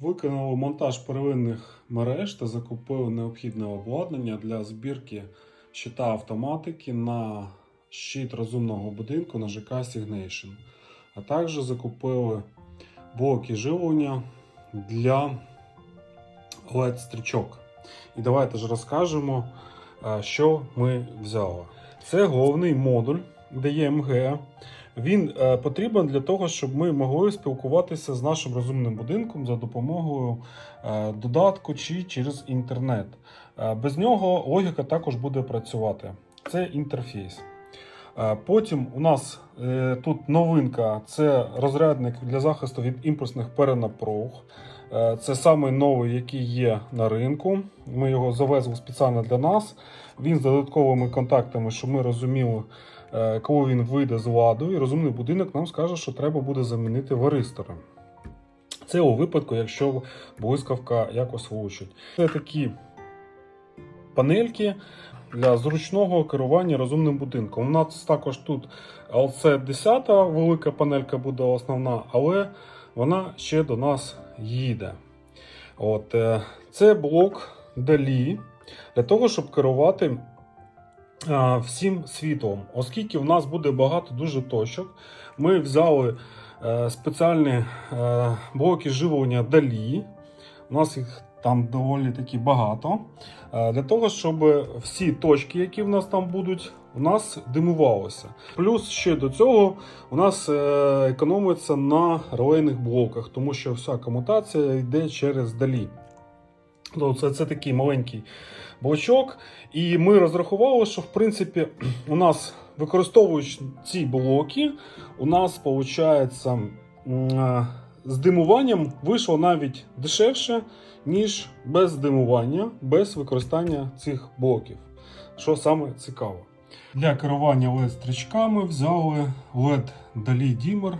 Виконали монтаж первинних мереж та закупили необхідне обладнання для збірки щита автоматики на щит розумного будинку на ЖК Signation. А також закупили блоки живлення для LED-стрічок. І давайте ж розкажемо, е, що ми взяли. Це головний модуль DMG. Він е, потрібен для того, щоб ми могли спілкуватися з нашим розумним будинком за допомогою е, додатку чи через інтернет. Е, без нього логіка також буде працювати. Це інтерфейс. Потім у нас тут новинка це розрядник для захисту від імпульсних перенапруг. Е, Це самий новий, який є на ринку. Ми його завезли спеціально для нас. Він з додатковими контактами, щоб ми розуміли, е, коли він вийде з ладу, і розумний будинок нам скаже, що треба буде замінити варистори. Це у випадку, якщо блискавка якось влучить. Це такі панельки для зручного керування розумним будинком. У нас також тут LC 10 велика панелька буде основна, але вона ще до нас їде. От, е, це блок Далі для того, щоб керувати всім світлом. Оскільки в нас буде багато дуже точок, ми взяли е, спеціальні е, блоки живлення Далі. У нас їх там доволі таки багато. Е, Для того, щоб всі точки, які в нас там будуть, у нас димувалося. Плюс ще до цього у нас е, економиться на релейних блоках, тому що вся комутація йде через далі. Ну, це, це такий маленький блочок. І ми розрахували, що в принципі у нас, використовуючи ці блоки, у нас виходить з димуванням вийшло навіть дешевше, ніж без димування, без використання цих блоків. Що саме цікаво. Для керування LED-стрічками взяли LED Dali Dimmer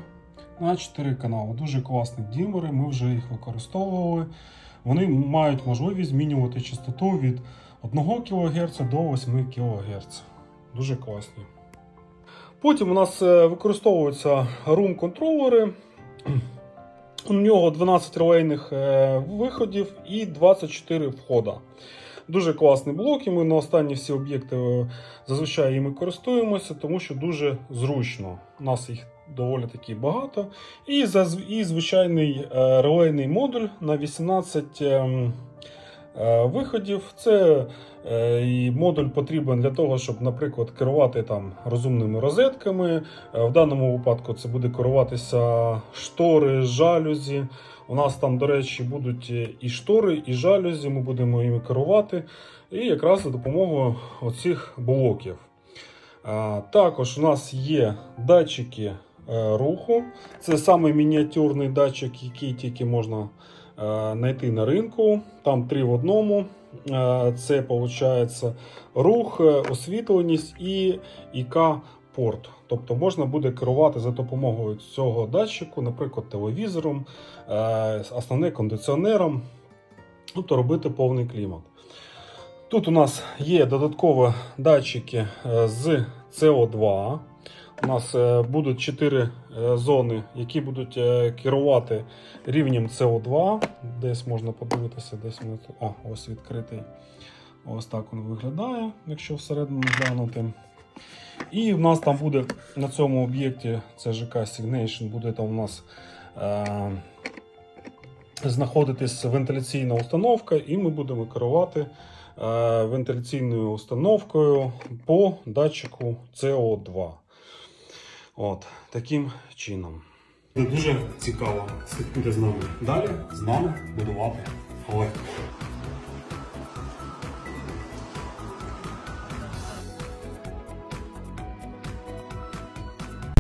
на 4 канали. Дуже класні дімери, ми вже їх використовували. Вони мають можливість змінювати частоту від 1 кГц до 8 кГц. Дуже класні. Потім у нас е, використовуються рум-контролери. У нього 12 релейних е, виходів і 24 входа. Дуже класний блок, і Ми на останні всі об'єкти е, зазвичай їми користуємося, тому що дуже зручно. У нас їх доволі таки багато. І, і звичайний е, релейний модуль на 18 ем, е, виходів. Це е, і модуль потрібен для того, щоб, наприклад, керувати там розумними розетками. Е, В даному випадку це буде керуватися штори, жалюзі. У нас там, до речі, будуть і штори, і жалюзі. Ми будемо їми керувати. І якраз за допомогою оцих блоків. Також у нас є датчики е, руху. Це самий мініатюрний датчик, який тільки можна е, знайти на ринку. Там три в одному. Е, Це виходить рух, е, освітленість і ІК-порт. Тобто можна буде керувати за допомогою цього датчику, наприклад, телевізором, е, основним кондиціонером, тобто робити повний клімат. Тут у нас є додаткові датчики е, з CO2. У нас е, будуть 4 зони, які будуть е, керувати рівнем CO2. Десь можна подивитися, десь ми. О, ось відкритий. Ось так він виглядає, якщо всередину глянути. І в нас там буде на цьому об'єкті, це ЖК Signation, буде там у нас е, знаходитись вентиляційна установка, і ми будемо керувати е, вентиляційною установкою по датчику CO2. От, таким чином. Дуже цікаво слідкуйте з нами. Далі з нами будувати легко.